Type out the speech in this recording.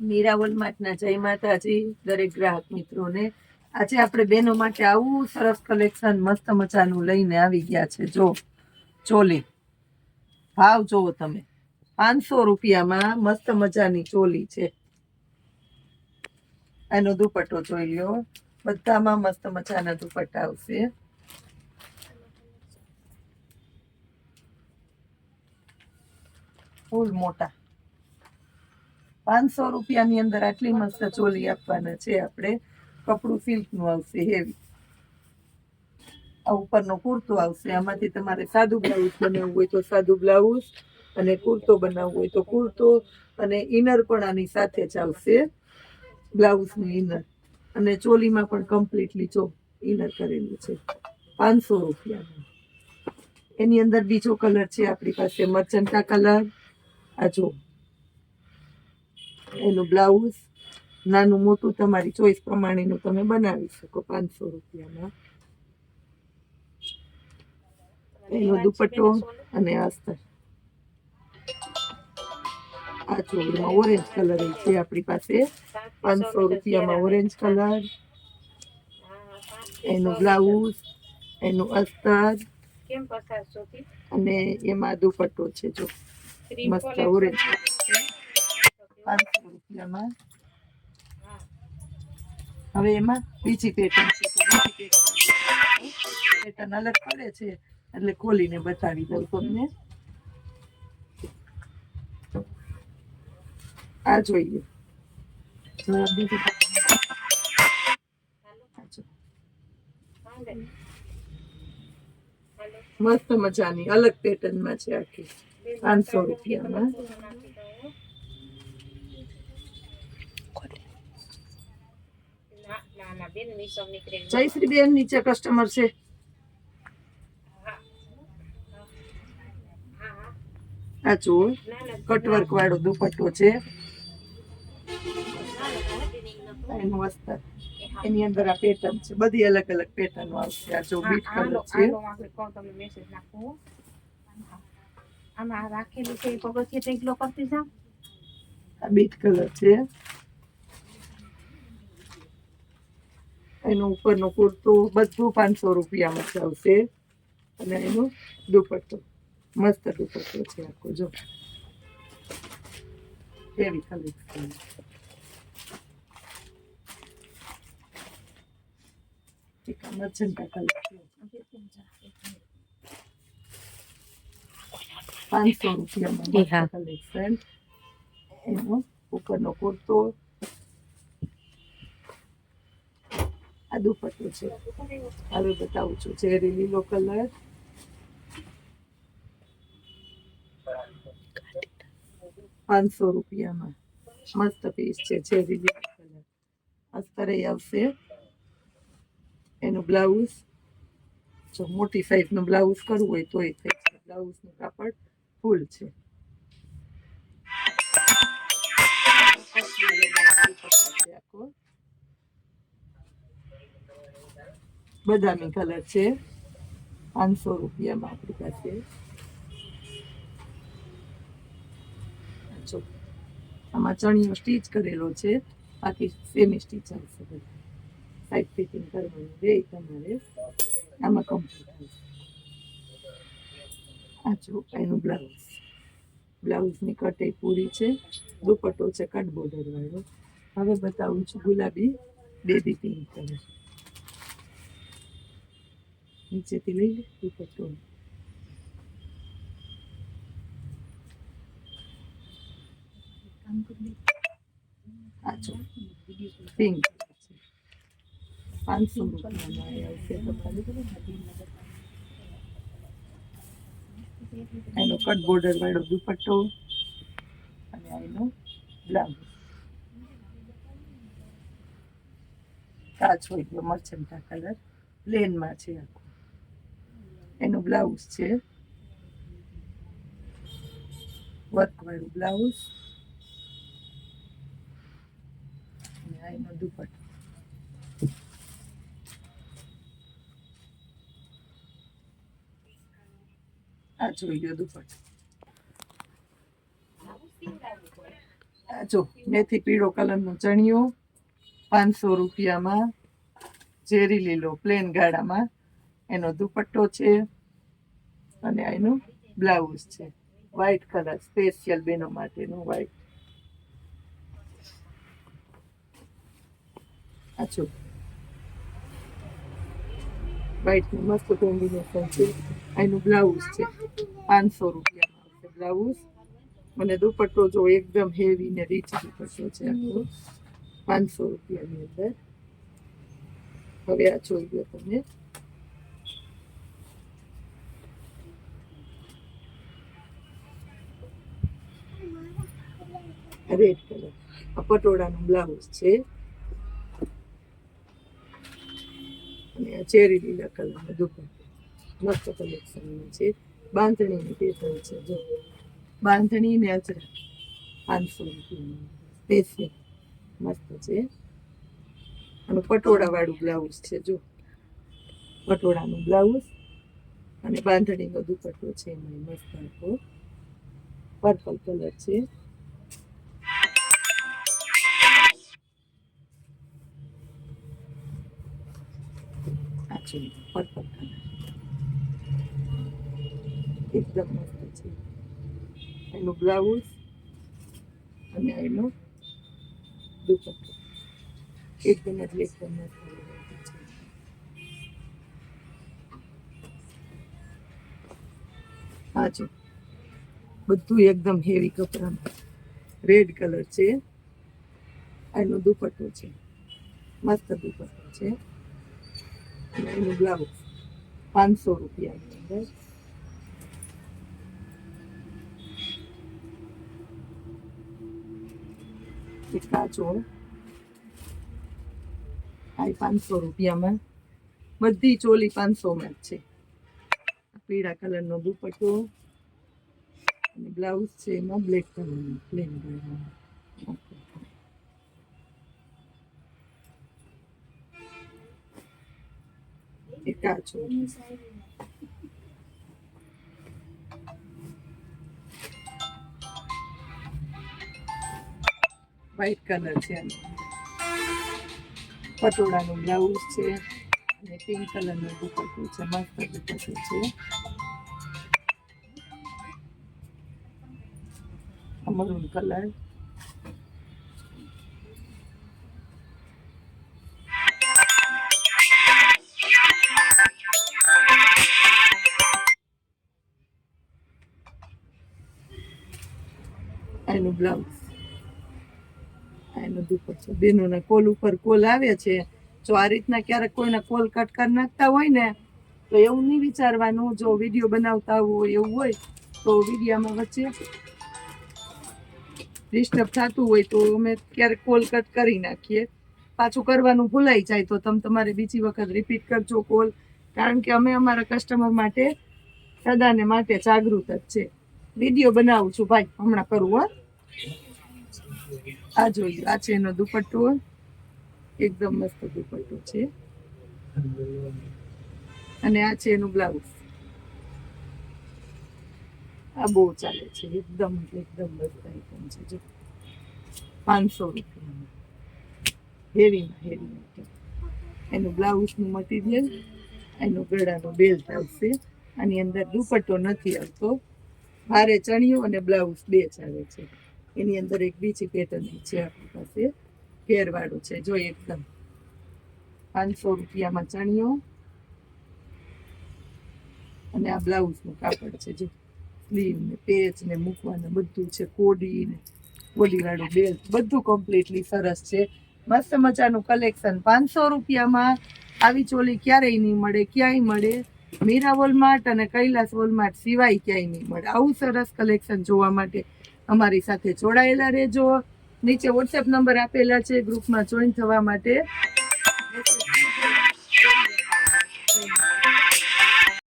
મીરાવલ માટના જય માતાજી, દરેક ગ્રાહક મિત્રોને. આજે આપણે બહેનો માટે આવું સરસ કલેક્શન મસ્ત મજાનું લઈને આવી ગયા છે. જો ચોલી ભાવ જોવો તમે. પાંચસો રૂપિયામાં મસ્ત મજાની ચોલી છે. એનો દુપટ્ટો જોઈ લ્યો બધામાં મસ્ત મજાના દુપટ્ટા આવશે. ફૂલ મોટા. પાંચસો રૂપિયાની અંદર આટલી મસ્ત ચોલી આપવાના છે આપણે. કપડું સિલ્કનું આવશે હેવી આ ઉપરનો કુર્તો આવશે. આમાંથી તમારે સાદું બ્લાઉઝ બનાવવું હોય તો સાદું બ્લાઉઝ અને કુર્તો બનાવવું હોય તો કુર્તો અને ઇનર પણ આની સાથે જ આવશે. બ્લાઉઝનું ઇનર અને ચોલીમાં પણ કમ્પ્લીટલી જો ઇનર કરેલું છે. પાંચસો રૂપિયાનું. એની અંદર બીજો કલર છે આપણી પાસે મરચંટા કલર આ જો. એનું બ્લાઉઝ નાનું મોટું તમારી ચોઈસ પ્રમાણેનું તમે બનાવી શકો પાંચસો રૂપિયામાં. એનો દુપટ્ટો અને આસ્તર. આ ચોળીમાં ઓરેન્જ કલર છે આપણી પાસે. પાંચસો રૂપિયામાં ઓરેન્જ કલર. એનું બ્લાઉઝ એનું અસ્તર અને એમાં દુપટ્ટો છે જો. મસ્ત ઓરેન્જ. પાંચસો રૂપિયામાં હવે એમાં બીજી પેટર્ન છે પેટર્ન અલગ પડે છે, એટલે ખોલીને બતાવી દઉં તમને. આ જોઈએ. મસ્ત મજાની, અલગ પેટર્નમાં છે આખી. પાંચસો રૂપિયામાં. કેટલું નાખી દઉં. ના ના ના બેન મીસો નીકળે જયશ્રી બેન નીચે કસ્ટમર છે. હા હા આ કટવર્ક વાળો દુપટ્ટો છે. એનું અંદર આ પેટર્ન છે. બધી અલગ અલગ પેટર્નો આવશે આ જો બીટ કલર છે. આમાં રાખેલું છે એ પગથિયે ટેકલો કરતી જાવ? આ બીટ કલર છે. એનો ઉપરનો કુર્તો બધું પાંચસો રૂપિયામાં જ આવશે. અને એનો દુપટ્ટો. મસ્ત દુપટ્ટો છે આખો જો. એવી કલેક્શન પાંચસો રૂપિયામાં. કલેક્શન એનો ઉપરનો કુર્તો આ દુપટ્ટો છે. હવે બતાવું છું. ચેરી લીલો કલર. પાંચસો રૂપિયામાં મસ્ત પીસ છે ચેરી લીલો કલર. અસ્તરે આવશે. એનું બ્લાઉઝ. જો મોટી સાઈઝનું બ્લાઉઝ કરવું હોય તોય થઈ છે બ્લાઉઝનું કાપડ ફૂલ છે. આખો બદામી કલર છે. પાંચસો રૂપિયામાં આપણી પાસે. આમાં ચણિયો સ્ટીચ કરેલો છે. બાકી સેમી સ્ટીચ આવશે બધા. સાઈડ ફિટિંગ કરવાનું રે તમારે. આમાં કમ્પ્લીટ આવશે આ એનું બ્લાઉઝ બ્લાઉઝની કટાઈ પૂરી છે. દુપટ્ટો છે કટ બોર્ડર વાળો. હવે બતાવું છું ગુલાબી બેબી પિંક કલર. નીચેથી લઈ લે પાંચસો રૂપિયામાં આવશે એનો કટ બોર્ડર વાળો દુપટ્ટો અને એનો બ્લાઉઝ કાચ હોય ગયો મરચંટા કલર પ્લેનમાં છે આખું એનું બ્લાઉઝ છે. વર્ક વાળું બ્લાઉઝ આ એનો દુપટ્ટો. આ મેથી પીળો કલરનો ચણિયો, પાંચસો રૂપિયામાં ઝેરી લીલો પ્લેન ગાળામાં એનો દુપટ્ટો છે અને એનું બ્લાઉઝ છે. વ્હાઈટ કલર સ્પેશિયલ બેનો માટેનું વ્હાઈટ આ જો. મસ્ત કોમ્બિનેશન છે. એનું બ્લાઉઝ છે. પાંચસો રૂપિયામાં આવશે બ્લાઉઝ. મને દુપટ્ટો જો એકદમ હેવી ને રીચ દુપટ્ટો છે પાંચસો રૂપિયાની અંદર. હવે આ જોઈ લો તમે. રેડ કલર આ પટોળાનું બ્લાઉઝ છે. અને આ ચેરી લીલા કલરનો દુપટ્ટો. મસ્ત કલેક્શનમાં છે. બાંધણીની પેપર છે, જો. બાંધણી ને અચરા પાંચસો રૂપિયાની. મસ્ત છે. અને પટોળા વાળું બ્લાઉઝ છે, જો. પટોળાનું બ્લાઉઝ અને બાંધણીનો દુપટ્ટો છે એમાં મસ્ત પર્પલ કલર છે. આ પર્પલ કલર એકદમ મસ્ત છે. એનું બ્લાઉઝ અને એનું દુપટ્ટો. એકદમ એટલે એકદમ variety જો બધું એકદમ હેવી કપડામાં. રેડ કલર છે. એનો દુપટ્ટો છે. મસ્ત દુપટ્ટો છે. એનું બ્લાઉઝ. પાંચસો એક કાચો આ પાંચસો રૂપિયામાં. બધી ચોલી પાંચસોમાં જ છે. પીળા કલરનો દુપટ્ટો અને બ્લાઉઝ છે એમાં બ્લેક કલરનું પ્લેન એક કાચો વ્હાઈટ કલર છે એનો પટોળાનું બ્લાઉઝ છે અને પિંક કલરનો દુપટ્ટો છે મસ્ત દુપટ્ટો છે મરૂન કલર એનું બ્લાઉઝ. એનું દુપટ્ટો. બેનોના કોલ ઉપર કોલ આવે છે. જો આ રીતના ક્યારેક કોઈના કોલ કટ કરી નાખતા હોય ને, તો એવું નહીં વિચારવાનું. જો વીડિયો બનાવતા હોય એવું હોય, તો વિડીયામાં વચ્ચે ડિસ્ટર્બ થતું હોય તો અમે ક્યારેક કોલ કટ કરી નાખીએ. પાછું કરવાનું ભૂલાઈ જાય તો તમે તમારે બીજી વખત રિપીટ કરજો કોલ. કારણ કે અમે અમારા કસ્ટમર માટે સદાને માટે જાગૃત જ છે. વીડિયો બનાવું છું ભાઈ, હમણાં કરું, હો. આ જોઈ લો, આ છે એનો દુપટ્ટો. એકદમ મસ્ત દુપટ્ટો છે. અને આ છે એનું બ્લાઉઝ આ બહુ ચાલે છે એકદમ એકદમ મસ્ત આઈટમ છે જો. પાંચસો રૂપિયામાં. હેવીમાં હેવી એનું બ્લાઉઝનું મટીરિયલ એનું ગળાનો બેલ્ટ આવશે. આની અંદર દુપટ્ટો નથી આવતો. ભારે ચણિયો અને બ્લાઉઝ બે ચાલે છે. એની અંદર એક બીજી પેટર્ન છે આપણી પાસે. ઘેરવાળું છે. જો એકદમ પાંચસો રૂપિયામાં ચણિયો અને આ બ્લાઉઝનું કાપડ છે. જો સ્લીવ ને પેચ ને મૂકવાનું બધું છે. કોડી ને કોડીવાળું બેલ્ટ બધું કમ્પ્લીટલી સરસ છે. મસ્ત મજાનું કલેક્શન પાંચસો રૂપિયામાં આવી ચોલી ક્યારેય નહીં મળે, ક્યાંય મળે. મીરા વોલમાર્ટ અને કૈલાસ વોલમાર્ટ સિવાય ક્યાંય નહીં મળે. આવું સરસ કલેક્શન જોવા માટે અમારી સાથે જોડાયેલા રહેજો. નીચે વોટ્સએપ નંબર આપેલા છે ગ્રુપમાં જોઈન થવા માટે.